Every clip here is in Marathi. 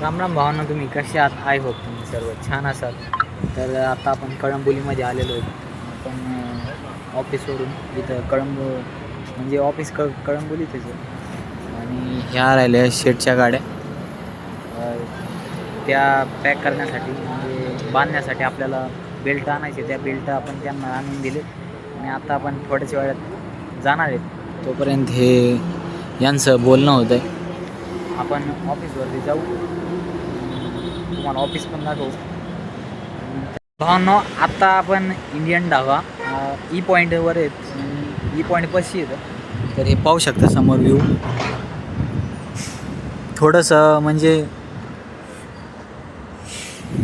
राम राम भावना तुम्ही कसे आहात? आय होप तुम्ही सर्व छान असाल. तर आता आपण कळंबोलीमध्ये आलेलो आहोत आपण ऑफिसवरून इथं कळंब म्हणजे ऑफिस क कळंबोलीत आहे आणि ह्या राहिल्या शेटच्या गाड्या. त्या पॅक करण्यासाठी म्हणजे बांधण्यासाठी आपल्याला बेल्ट आणायचे. त्या बेल्ट आपण त्यांना आणून दिले आणि आता आपण थोड्याच वेळात जाणार आहेत. तोपर्यंत हे यांचं बोलणं होतं आहे आपण ऑफिसवरती जाऊ. तुम्हाला ऑफिस पण दाखवू. भावनो आत्ता आपण इंडियन ढाबा ई पॉईंटवर e आहेत. ई पॉईंट पशी येतं तर हे पाहू शकता समोर व्ह्यू थोडंसं म्हणजे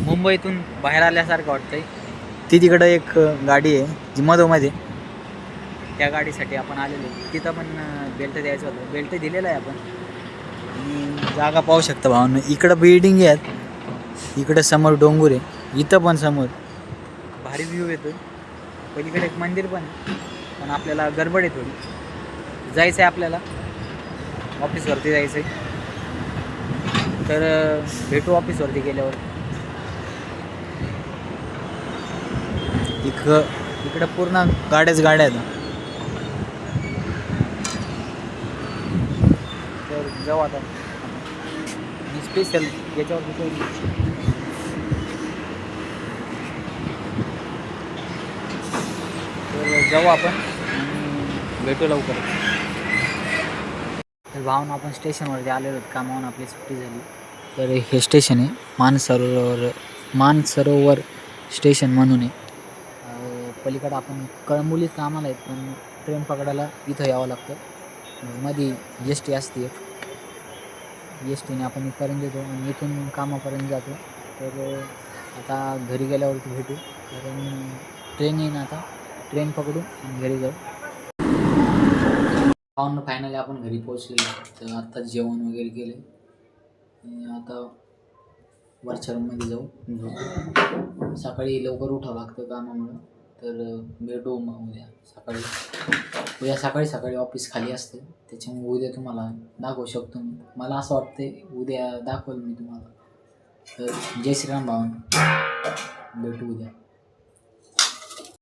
मुंबईतून बाहेर आल्यासारखं वाटतंय. ती तिकडं एक गाडी आहे जी मधोमध्ये त्या गाडीसाठी आपण आलेलो. तिथं पण बेल्ट द्यायचं होतं. बेल्ट दिलेला आहे आपण. आणि जागा पाहू शकता भावांनो. इकडं बिल्डिंग आहेत. इकडं समोर डोंगर आहे. इथं पण समोर. भारी व्ह्यू येतो पलीकडे एक मंदिर पण आहे. पण आपल्याला गडबड आहे थोडी. जायचं आहे आपल्याला. ऑफिसवरती जायचं आहे तर भेटू ऑफिसवरती गेल्यावर. इक इकडं पूर्ण गाड्याच गाड्या आहेत तर जाऊ आता. मी स्पेशल याच्यावरती तर जाऊ आपण. भेटू लवकर. तर भावना आपण स्टेशनवरती आलेलो आहोत. कामावून आपली सुट्टी झाली. तर हे स्टेशन आहे. मानसरोवर मानसरोवर स्टेशन म्हणून आहे. पलीकडं आपण कळंबोलीत कामाला आहेत पण ट्रेन पकडायला इथं यावं लागतं. मध्ये एस टी असते. एस टीने आपण इथपर्यंत येतो आणि इथून कामापर्यंत जातो. तर आता घरी गेल्यावरती भेटू. कारण ट्रेन येईन आता. ट्रेन पकडू आणि घरी जाऊ. पाहून फायनली आपण घरी पोहोचले तर आत्ताच जेवण वगैरे केले आता वरच्या रूममध्ये जाऊ. सकाळी लवकर उठावं लागतं कामामुळं. तर भेटू मग उद्या सकाळी. उद्या सकाळी सकाळी ऑफिस खाली असते. त्याच्यामुळे उद्या तुम्हाला दाखवू शकतो मी. मला असं वाटते उद्या दाखवेल मी तुम्हाला. तर जय श्रीराम भावन. भेटू उद्या.